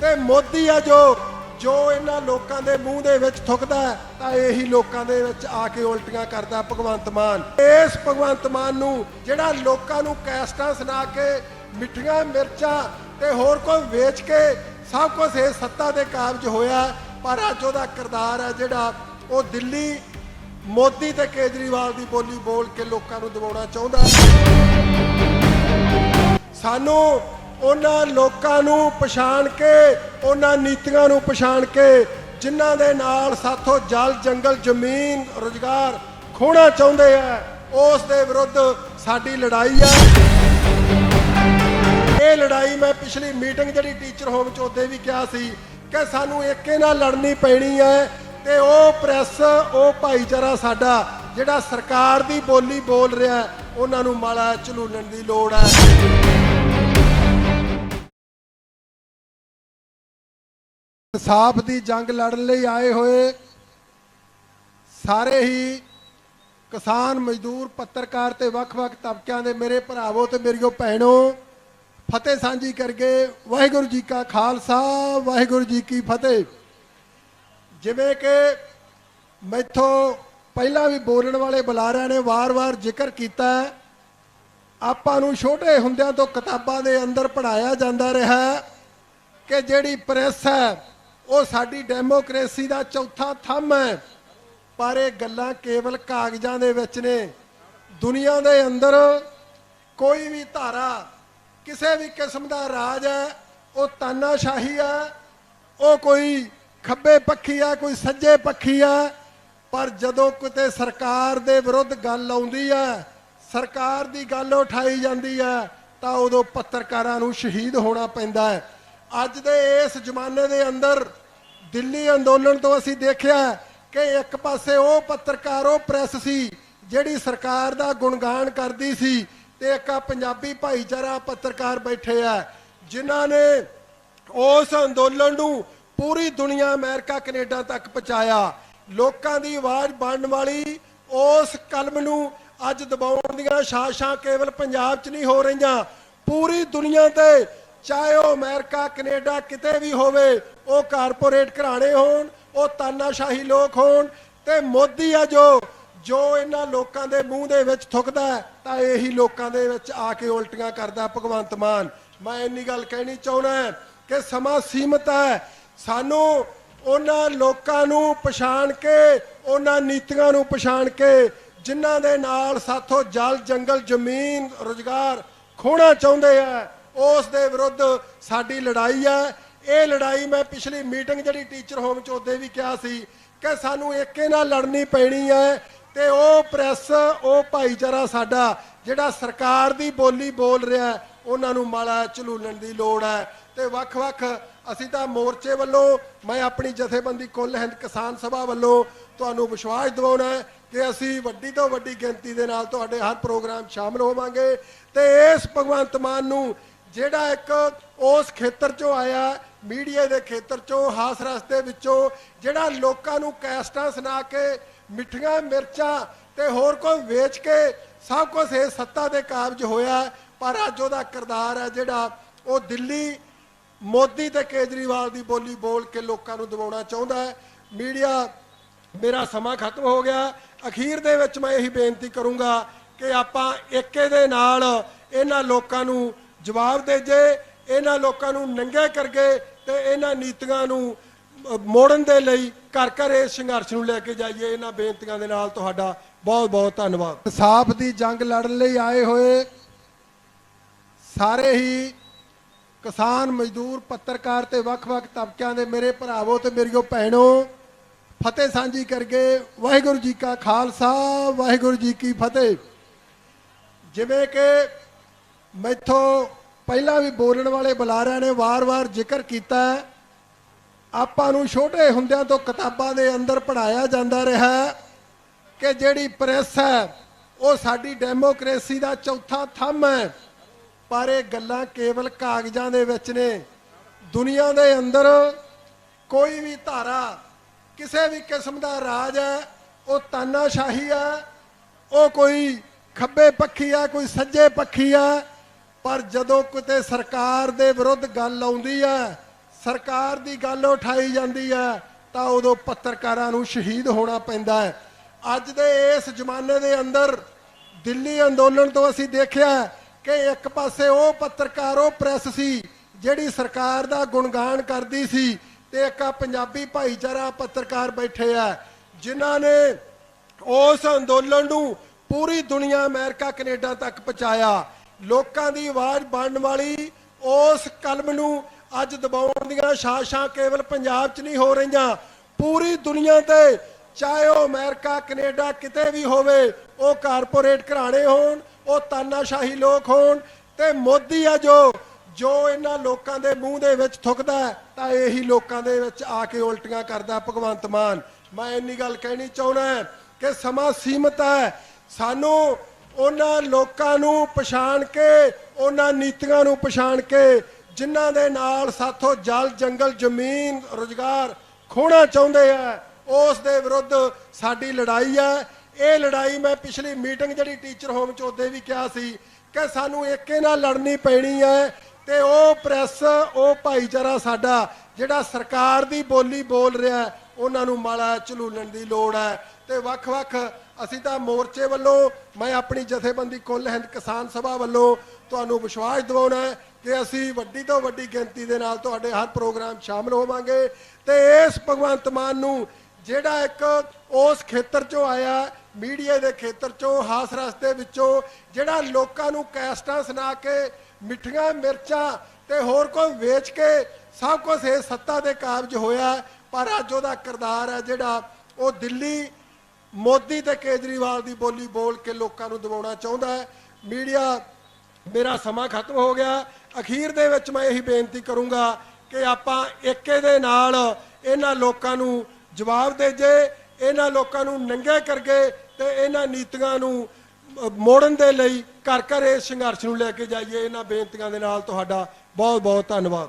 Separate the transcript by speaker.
Speaker 1: ਤੇ ਮੋਦੀ ਆ ਜੋ ਜੋ ਇਹਨਾਂ ਲੋਕਾਂ ਦੇ ਮੂੰਹ ਦੇ ਵਿੱਚ ਥੁੱਕਦਾ ਤਾਂ ਇਹੀ ਲੋਕਾਂ ਦੇ ਵਿੱਚ ਆ ਕੇ ਉਲਟੀਆਂ ਕਰਦਾ ਭਗਵੰਤ ਮਾਨ। ਇਸ ਭਗਵੰਤ ਮਾਨ ਨੂੰ ਜਿਹੜਾ ਲੋਕਾਂ ਨੂੰ ਕੈਸਟਾਂ ਸੁਣਾ ਕੇ ਮਿੱਠੀਆਂ ਮਿਰਚਾਂ ਤੇ ਹੋਰ ਕੋਈ ਵੇਚ ਕੇ ਸਭ ਕੁਝ ਇਹ ਸੱਤਾ ਦੇ ਕਾਬਜ ਹੋਇਆ ਪਰ ਅੱਜ ਉਹਦਾ ਕਿਰਦਾਰ ਹੈ ਜਿਹੜਾ ਉਹ ਦਿੱਲੀ ਮੋਦੀ ਤੇ ਕੇਜਰੀਵਾਲ ਦੀ ਬੋਲੀ ਬੋਲ ਕੇ ਲੋਕਾਂ ਨੂੰ ਦਬਾਉਣਾ ਚਾਹੁੰਦਾ ਸਾਨੂੰ ਉਹਨਾਂ ਲੋਕਾਂ ਨੂੰ ਪਛਾਣ ਕੇ, ਉਹਨਾਂ ਨੀਤੀਆਂ ਨੂੰ ਪਛਾਣ ਕੇ, ਜਿਨ੍ਹਾਂ ਦੇ ਨਾਲ ਸਾਥੋਂ ਜਲ, ਜੰਗਲ, ਜ਼ਮੀਨ, ਰੁਜ਼ਗਾਰ ਖੋਣਾ ਚਾਹੁੰਦੇ ਆ, ਉਸ ਦੇ ਵਿਰੁੱਧ ਸਾਡੀ ਲੜਾਈ ਹੈ ਇਹ ਲੜਾਈ ਮੈਂ ਪਿਛਲੀ ਮੀਟਿੰਗ ਜਿਹੜੀ ਟੀਚਰ ਹੋਮ ਚ ਉਹਦੇ ਵੀ ਕਿਹਾ ਸੀ ਕਿ ਸਾਨੂੰ ਏਕੇ ਨਾਲ ਲੜਨੀ ਪੈਣੀ ਹੈ ਤੇ ਉਹ ਪ੍ਰੈਸ, ਉਹ ਭਾਈਚਾਰਾ ਸਾਡਾ ਜਿਹੜਾ ਸਰਕਾਰ ਦੀ ਬੋਲੀ ਬੋਲ ਰਿਹਾ, ਉਹਨਾਂ ਨੂੰ ਮਾਲਾ ਝਲੂਲਣ ਦੀ ਲੋੜ ਹੈ ਇਨਸਾਫ ਦੀ ਜੰਗ ਲੜਨ ਲਈ ਆਏ ਹੋਏ ਸਾਰੇ ਹੀ ਕਿਸਾਨ ਮਜ਼ਦੂਰ, ਪੱਤਰਕਾਰ ਤੇ ਵੱਖ-ਵੱਖ ਤਬਕਿਆਂ ਦੇ ਮੇਰੇ ਭਰਾਵੋ ਤੇ ਮੇਰੀਓ ਭੈਣੋ, ਫਤਿਹ ਸਾਂਝੀ ਕਰਕੇ ਵਾਹਿਗੁਰੂ ਜੀ ਕਾ ਖਾਲਸਾ, ਵਾਹਿਗੁਰੂ ਜੀ ਕੀ ਫਤਿਹ। ਜਿਵੇਂ ਕਿ ਮੈਥੋਂ ਪਹਿਲਾਂ ਵੀ ਬੋਲਣ ਵਾਲੇ ਬੁਲਾਰਿਆਂ ਨੇ ਵਾਰ-ਵਾਰ ਜ਼ਿਕਰ ਕੀਤਾ ਆਪਾਂ ਨੂੰ ਛੋਟੇ ਹੁੰਦਿਆਂ ਤੋਂ ਕਿਤਾਬਾਂ ਦੇ ਅੰਦਰ ਪੜਾਇਆ ਜਾਂਦਾ ਰਿਹਾ ਕਿ ਜਿਹੜੀ ਪ੍ਰੈਸ ਹੈ ਉਹ ਸਾਡੀ ਡੈਮੋਕ੍ਰੇਸੀ ਦਾ ਚੌਥਾ ਥੰਮ ਹੈ। ਪਰ ਇਹ ਗੱਲਾਂ ਕੇਵਲ ਕਾਗਜ਼ਾਂ ਦੇ ਵਿੱਚ ਨੇ। ਦੁਨੀਆ ਦੇ ਅੰਦਰ ਕੋਈ ਵੀ ਧਾਰਾ, ਕਿਸੇ ਵੀ ਕਿਸਮ ਦਾ ਰਾਜ ਹੈ, ਉਹ ਤਾਨਾਸ਼ਾਹੀ ਹੈ। ਉਹ ਕੋਈ ਖੱਬੇ ਪੱਖੀ ਆ ਕੋਈ ਸੱਜੇ ਪੱਖੀ ਆ ਪਰ ਜਦੋਂ ਕਿਤੇ ਸਰਕਾਰ ਦੇ ਵਿਰੁੱਧ ਗੱਲ ਆਉਂਦੀ ਹੈ, ਸਰਕਾਰ ਦੀ ਗੱਲ ਉਠਾਈ ਜਾਂਦੀ ਹੈ, ਤਾਂ ਉਦੋਂ ਪੱਤਰਕਾਰਾਂ ਨੂੰ ਸ਼ਹੀਦ ਹੋਣਾ ਪੈਂਦਾ ਹੈ। ਅੱਜ ਦੇ ਇਸ ਜ਼ਮਾਨੇ ਦੇ ਅੰਦਰ ਦਿੱਲੀ ਅੰਦੋਲਨ ਤੋਂ ਅਸੀਂ ਦੇਖਿਆ ਕਿ ਇੱਕ ਪਾਸੇ ਉਹ ਪੱਤਰਕਾਰ, ਉਹ ਪ੍ਰੈਸ ਸੀ ਜਿਹੜੀ ਸਰਕਾਰ ਦਾ ਗੁਣਗਾਨ ਕਰਦੀ ਸੀ ਤੇ ਇੱਕ ਆ ਪੰਜਾਬੀ ਭਾਈਚਾਰਾ ਪੱਤਰਕਾਰ ਬੈਠੇ ਆ, ਜਿਨ੍ਹਾਂ ਨੇ ਉਸ ਅੰਦੋਲਨ ਨੂੰ ਪੂਰੀ ਦੁਨੀਆ ਅਮਰੀਕਾ, ਕੈਨੇਡਾ ਤੱਕ ਪਹੁੰਚਾਇਆ। ਲੋਕਾਂ ਦੀ ਆਵਾਜ਼ ਬਣਨ ਵਾਲੀ ਉਸ ਕਲਮ ਨੂੰ ਅੱਜ ਦਬਾਉਣ ਦੀਆਂ ਸਾਸ਼ਾਂ ਕੇਵਲ ਪੰਜਾਬ 'ਚ ਨਹੀਂ ਹੋ ਰਹੀਆਂ, ਪੂਰੀ ਦੁਨੀਆ ਤੇ ਚਾਹੇ ਉਹ ਅਮਰੀਕਾ, ਕੈਨੇਡਾ ਕਿਤੇ ਵੀ ਹੋਵੇ, ਉਹ ਕਾਰਪੋਰੇਟ ਘਰਾਣੇ ਹੋਣ, ਉਹ ਤਾਨਾਸ਼ਾਹੀ ਲੋਕ ਹੋਣ ਤੇ ਮੋਦੀ ਆ ਜੋ ਜੋ ਇਹਨਾਂ ਲੋਕਾਂ ਦੇ ਮੂੰਹ ਦੇ ਵਿੱਚ ਥੁੱਕਦਾ ਤਾਂ ਇਹੀ ਲੋਕਾਂ ਦੇ ਵਿੱਚ ਆ ਕੇ ਉਲਟੀਆਂ ਕਰਦਾ ਭਗਵੰਤ ਮਾਨ। ਮੈਂ ਇੰਨੀ ਗੱਲ ਕਹਿਣੀ ਚਾਹੁੰਦਾ ਕਿ ਸਮਾਂ ਸੀਮਤ ਹੈ। ਸਾਨੂੰ ਉਹਨਾਂ ਲੋਕਾਂ ਨੂੰ ਪਛਾਣ ਕੇ, ਉਹਨਾਂ ਨੀਤੀਆਂ ਨੂੰ ਪਛਾਣ ਕੇ, ਜਿਨ੍ਹਾਂ ਦੇ ਨਾਲ ਸਾਥੋਂ ਜਲ, ਜੰਗਲ, ਜ਼ਮੀਨ, ਰੁਜ਼ਗਾਰ ਖੋਣਾ ਚਾਹੁੰਦੇ ਆ ਉਸ ਦੇ ਵਿਰੁੱਧ ਸਾਡੀ ਲੜਾਈ ਹੈ। ਇਹ ਲੜਾਈ ਮੈਂ ਪਿਛਲੀ ਮੀਟਿੰਗ ਜਿਹੜੀ ਟੀਚਰ ਹੋਮ ਚ ਉਹਦੇ ਵੀ ਕਿਹਾ ਸੀ ਕਿ ਸਾਨੂੰ ਏਕੇ ਨਾਲ ਲੜਨੀ ਪੈਣੀ ਹੈ ਤੇ ਉਹ ਪ੍ਰੈਸ, ਉਹ ਭਾਈਚਾਰਾ ਸਾਡਾ ਜਿਹੜਾ ਸਰਕਾਰ ਦੀ ਬੋਲੀ ਬੋਲ ਰਿਹਾ ਉਹਨਾਂ ਨੂੰ ਮਾਲਾ ਝਲੂਲਣ ਦੀ ਲੋੜ ਹੈ। ਤੇ ਵੱਖ-ਵੱਖ ਅਸੀਂ ਤਾਂ ਮੋਰਚੇ ਵੱਲੋਂ, ਮੈਂ ਆਪਣੀ ਜਥੇਬੰਦੀ ਕੁੱਲ ਹਿੰਦ ਕਿਸਾਨ ਸਭਾ ਵੱਲੋਂ ਤੁਹਾਨੂੰ ਵਿਸ਼ਵਾਸ ਦਿਵਾਉਣਾ ਹੈ ਕਿ ਅਸੀਂ ਵੱਡੀ ਤੋਂ ਵੱਡੀ ਗਿਣਤੀ ਦੇ ਨਾਲ ਤੁਹਾਡੇ ਹਰ ਪ੍ਰੋਗਰਾਮ ਸ਼ਾਮਲ ਹੋਵਾਂਗੇ ਤੇ ਇਸ ਭਗਵੰਤ ਮਾਨ ਨੂੰ ਜਿਹੜਾ ਇੱਕ ਉਸ ਖੇਤਰ ਚੋਂ ਆਇਆ, ਮੀਡੀਆ ਦੇ ਖੇਤਰ ਚੋਂ, ਹਾਸ ਰਸ ਦੇ ਵਿੱਚੋਂ, ਜਿਹੜਾ ਲੋਕਾਂ ਨੂੰ ਕੈਸਟਾਂ ਸੁਣਾ ਕੇ ਮਿੱਠੀਆਂ ਮਿਰਚਾਂ ਤੇ ਹੋਰ ਕੋਈ ਵੇਚ ਕੇ ਸਭ ਕੁਝ ਇਹ ਸੱਤਾ ਦੇ ਕਾਬਜ ਹੋਇਆ, ਪਰ ਅੱਜ ਉਹਦਾ ਕਿਰਦਾਰ ਹੈ ਜਿਹੜਾ ਉਹ ਦਿੱਲੀ ਮੋਦੀ ਤੇ ਕੇਜਰੀਵਾਲ ਦੀ ਬੋਲੀ ਬੋਲ ਕੇ ਲੋਕਾਂ ਨੂੰ ਦਬਾਉਣਾ ਚਾਹੁੰਦਾ ਹੈ। ਮੀਡੀਆ, ਮੇਰਾ ਸਮਾਂ ਖਤਮ ਹੋ ਗਿਆ। ਅਖੀਰ ਦੇ ਵਿੱਚ ਮੈਂ ਇਹੀ ਬੇਨਤੀ ਕਰੂੰਗਾ ਕਿ ਆਪਾਂ ਏਕੇ ਦੇ ਨਾਲ ਇਹਨਾਂ ਲੋਕਾਂ ਨੂੰ ਜਵਾਬ ਦੇ ਜੇ ਇਹਨਾਂ ਲੋਕਾਂ ਨੂੰ ਨੰਗੇ ਕਰਗੇ ਤੇ ਇਹਨਾਂ ਨੀਤੀਆਂ ਨੂੰ ਮੋੜਨ ਦੇ ਲਈ ਘਰ ਘਰ ਇਸ ਸੰਘਰਸ਼ ਨੂੰ ਲੈ ਕੇ ਜਾਈਏ, ਇਹਨਾਂ ਬੇਨਤੀਆਂ ਦੇ ਨਾਲ ਤੁਹਾਡਾ ਬਹੁਤ ਬਹੁਤ ਧੰਨਵਾਦ। ਇਨਸਾਫ ਦੀ ਜੰਗ ਲੜਨ ਲਈ ਆਏ ਹੋਏ ਸਾਰੇ ਹੀ ਕਿਸਾਨ ਮਜ਼ਦੂਰ, ਪੱਤਰਕਾਰ ਤੇ ਵੱਖ-ਵੱਖ ਤਬਕਿਆਂ ਦੇ ਮੇਰੇ ਭਰਾਵੋ ਤੇ ਮੇਰੀਓ ਭੈਣੋ, ਫਤਿਹ ਸਾਂਝੀ ਕਰਕੇ ਵਾਹਿਗੁਰੂ ਜੀ ਕਾ ਖਾਲਸਾ, ਵਾਹਿਗੁਰੂ ਜੀ ਕੀ ਫਤਿਹ। ਜਿਵੇਂ ਕਿ ਮੈਥੋਂ ਪਹਿਲਾਂ ਵੀ ਬੋਲਣ ਵਾਲੇ ਬੁਲਾਰਿਆਂ ਨੇ ਵਾਰ-ਵਾਰ ਜ਼ਿਕਰ ਕੀਤਾ ਹੈ, ਆਪਾਂ ਨੂੰ ਛੋਟੇ ਹੁੰਦਿਆਂ ਤੋਂ ਕਿਤਾਬਾਂ ਦੇ ਅੰਦਰ ਪੜਾਇਆ ਜਾਂਦਾ ਰਿਹਾ ਕਿ ਜਿਹੜੀ ਪ੍ਰੈਸ ਹੈ ਉਹ ਸਾਡੀ ਡੈਮੋਕ੍ਰੇਸੀ ਦਾ ਚੌਥਾ ਥੰਮ ਹੈ। ਪਰ ਇਹ ਗੱਲਾਂ ਕੇਵਲ ਕਾਗਜ਼ਾਂ ਦੇ ਵਿੱਚ ਨੇ। ਦੁਨੀਆ ਦੇ ਅੰਦਰ ਕੋਈ ਵੀ ਧਾਰਾ ਕਿਸੇ ਵੀ ਕਿਸਮ ਦਾ ਰਾਜ ਹੈ ਉਹ ਤਾਨਾਸ਼ਾਹੀ ਹੈ ਉਹ ਕੋਈ ਖੱਬੇ ਪੱਖੀ ਆ ਕੋਈ ਸੱਜੇ ਪੱਖੀ ਆ ਪਰ ਜਦੋਂ ਕਿਤੇ ਸਰਕਾਰ ਦੇ ਵਿਰੁੱਧ ਗੱਲ ਆਉਂਦੀ ਹੈ, ਸਰਕਾਰ ਦੀ ਗੱਲ ਉਠਾਈ ਜਾਂਦੀ ਹੈ, ਤਾਂ ਉਦੋਂ ਪੱਤਰਕਾਰਾਂ ਨੂੰ ਸ਼ਹੀਦ ਹੋਣਾ ਪੈਂਦਾ ਹੈ। ਅੱਜ ਦੇ ਇਸ ਜ਼ਮਾਨੇ ਦੇ ਅੰਦਰ ਦਿੱਲੀ ਅੰਦੋਲਨ ਤੋਂ ਅਸੀਂ ਦੇਖਿਆ ਕਿ ਇੱਕ ਪਾਸੇ ਉਹ ਪੱਤਰਕਾਰ, ਉਹ ਪ੍ਰੈਸ ਸੀ ਜਿਹੜੀ ਸਰਕਾਰ ਦਾ ਗੁਣਗਾਨ ਕਰਦੀ ਸੀ ਤੇ ਇੱਕ ਆ ਪੰਜਾਬੀ ਭਾਈਚਾਰਾ ਪੱਤਰਕਾਰ ਬੈਠੇ ਆ, ਜਿਨ੍ਹਾਂ ਨੇ ਉਸ ਅੰਦੋਲਨ ਨੂੰ ਪੂਰੀ ਦੁਨੀਆ ਅਮਰੀਕਾ, ਕੈਨੇਡਾ ਤੱਕ ਪਹੁੰਚਾਇਆ। ਲੋਕਾਂ ਦੀ ਆਵਾਜ਼ ਬਣਨ ਵਾਲੀ ਉਸ ਕਲਮ ਨੂੰ ਅੱਜ ਦਬਾਉਣ ਦੀਆਂ ਸਾਸ਼ਾਂ ਕੇਵਲ ਪੰਜਾਬ 'ਚ ਨਹੀਂ ਹੋ ਰਹੀਆਂ, ਪੂਰੀ ਦੁਨੀਆ ਤੇ ਚਾਹੇ ਉਹ ਅਮਰੀਕਾ, ਕੈਨੇਡਾ ਕਿਤੇ ਵੀ ਹੋਵੇ, ਉਹ ਕਾਰਪੋਰੇਟ ਘਰਾਣੇ ਹੋਣ, ਉਹ ਤਾਨਾਸ਼ਾਹੀ ਲੋਕ ਹੋਣ ਤੇ ਮੋਦੀ ਆ ਜੋ ਜੋ ਇਹਨਾਂ ਲੋਕਾਂ ਦੇ ਮੂੰਹ ਦੇ ਵਿੱਚ ਥੁੱਕਦਾ ਤਾਂ ਇਹੀ ਲੋਕਾਂ ਦੇ ਵਿੱਚ ਆ ਕੇ ਉਲਟੀਆਂ ਕਰਦਾ ਭਗਵੰਤ ਮਾਨ। ਮੈਂ ਇੰਨੀ ਗੱਲ ਕਹਿਣੀ ਚਾਹੁੰਦਾ ਕਿ ਸਮਾਂ ਸੀਮਤ ਹੈ। ਸਾਨੂੰ ਉਹਨਾਂ ਲੋਕਾਂ ਨੂੰ ਪਛਾਣ ਕੇ, ਉਹਨਾਂ ਨੀਤੀਆਂ ਨੂੰ ਪਛਾਣ ਕੇ, ਜਿਨ੍ਹਾਂ ਦੇ ਨਾਲ ਸਾਥੋਂ ਜਲ, ਜੰਗਲ, ਜ਼ਮੀਨ, ਰੁਜ਼ਗਾਰ ਖੋਣਾ ਚਾਹੁੰਦੇ ਆ, ਉਸ ਦੇ ਵਿਰੁੱਧ ਸਾਡੀ ਲੜਾਈ ਹੈ ਇਹ ਲੜਾਈ ਮੈਂ ਪਿਛਲੀ ਮੀਟਿੰਗ ਜਿਹੜੀ ਟੀਚਰ ਹੋਮ ਚ ਉਹਦੇ ਵੀ ਕਿਹਾ ਸੀ ਕਿ ਸਾਨੂੰ ਏਕੇ ਨਾਲ ਲੜਨੀ ਪੈਣੀ ਹੈ ਤੇ ਉਹ ਪ੍ਰੈਸ, ਉਹ ਭਾਈਚਾਰਾ ਸਾਡਾ ਜਿਹੜਾ ਸਰਕਾਰ ਦੀ ਬੋਲੀ ਬੋਲ ਰਿਹਾ, ਉਹਨਾਂ ਨੂੰ ਮਾਲਾ ਝਲੂਲਣ ਦੀ ਲੋੜ ਹੈ ਤੇ ਵੱਖ-ਵੱਖ ਅਸੀਂ ਤਾਂ ਮੋਰਚੇ ਵੱਲੋਂ, ਮੈਂ ਆਪਣੀ ਜਥੇਬੰਦੀ ਕੁੱਲ ਹਿੰਦ ਕਿਸਾਨ ਸਭਾ ਵੱਲੋਂ ਤੁਹਾਨੂੰ ਵਿਸ਼ਵਾਸ ਦਿਵਾਉਣਾ ਹੈ ਕਿ ਅਸੀਂ ਵੱਡੀ ਤੋਂ ਵੱਡੀ ਗਿਣਤੀ ਦੇ ਨਾਲ ਤੁਹਾਡੇ ਹਰ ਪ੍ਰੋਗਰਾਮ 'ਚ ਸ਼ਾਮਲ ਹੋਵਾਂਗੇ। ਤੇ ਇਸ ਭਗਵੰਤ ਮਾਨ ਨੂੰ ਜਿਹੜਾ ਇੱਕ ਉਸ ਖੇਤਰ 'ਚੋਂ ਆਇਆ, ਮੀਡੀਆ ਦੇ ਖੇਤਰ 'ਚੋਂ, ਹਾਸ ਰਸ ਦੇ ਵਿੱਚੋਂ, ਜਿਹੜਾ ਲੋਕਾਂ ਨੂੰ ਕੈਸਟਾਂ ਸੁਣਾ ਕੇ ਮਿੱਠੀਆਂ ਮਿਰਚਾਂ ਤੇ ਹੋਰ ਕੋਈ ਵੇਚ ਕੇ ਸਭ ਕੁਝ ਇਹ ਸੱਤਾ ਦੇ ਕਾਬਜ ਹੋਇਆ, ਪਰ ਅੱਜ ਉਹਦਾ ਕਿਰਦਾਰ ਹੈ ਜਿਹੜਾ ਉਹ ਦਿੱਲੀ ਮੋਦੀ ਤੇ ਕੇਜਰੀਵਾਲ ਦੀ ਬੋਲੀ ਬੋਲ ਕੇ ਲੋਕਾਂ ਨੂੰ ਦਬਾਉਣਾ ਚਾਹੁੰਦਾ ਹੈ। ਮੀਡੀਆ, ਮੇਰਾ ਸਮਾਂ ਖਤਮ ਹੋ ਗਿਆ। ਅਖੀਰ ਦੇ ਵਿੱਚ ਮੈਂ ਇਹੀ ਬੇਨਤੀ ਕਰੂੰਗਾ ਕਿ ਆਪਾਂ ਏਕੇ ਦੇ ਨਾਲ ਇਹਨਾਂ ਲੋਕਾਂ ਨੂੰ ਜਵਾਬ ਦੇ ਜੇ, ਇਹਨਾਂ ਲੋਕਾਂ ਨੂੰ ਨੰਗੇ ਕਰਗੇ ਤੇ ਇਹਨਾਂ ਨੀਤੀਆਂ ਨੂੰ ਮੋੜਨ ਦੇ ਲਈ ਘਰ ਘਰ ਇਸ ਸੰਘਰਸ਼ ਨੂੰ ਲੈ ਕੇ ਜਾਈਏ। ਇਹਨਾਂ ਬੇਨਤੀਆਂ ਦੇ ਨਾਲ ਤੁਹਾਡਾ ਬਹੁਤ ਬਹੁਤ ਧੰਨਵਾਦ।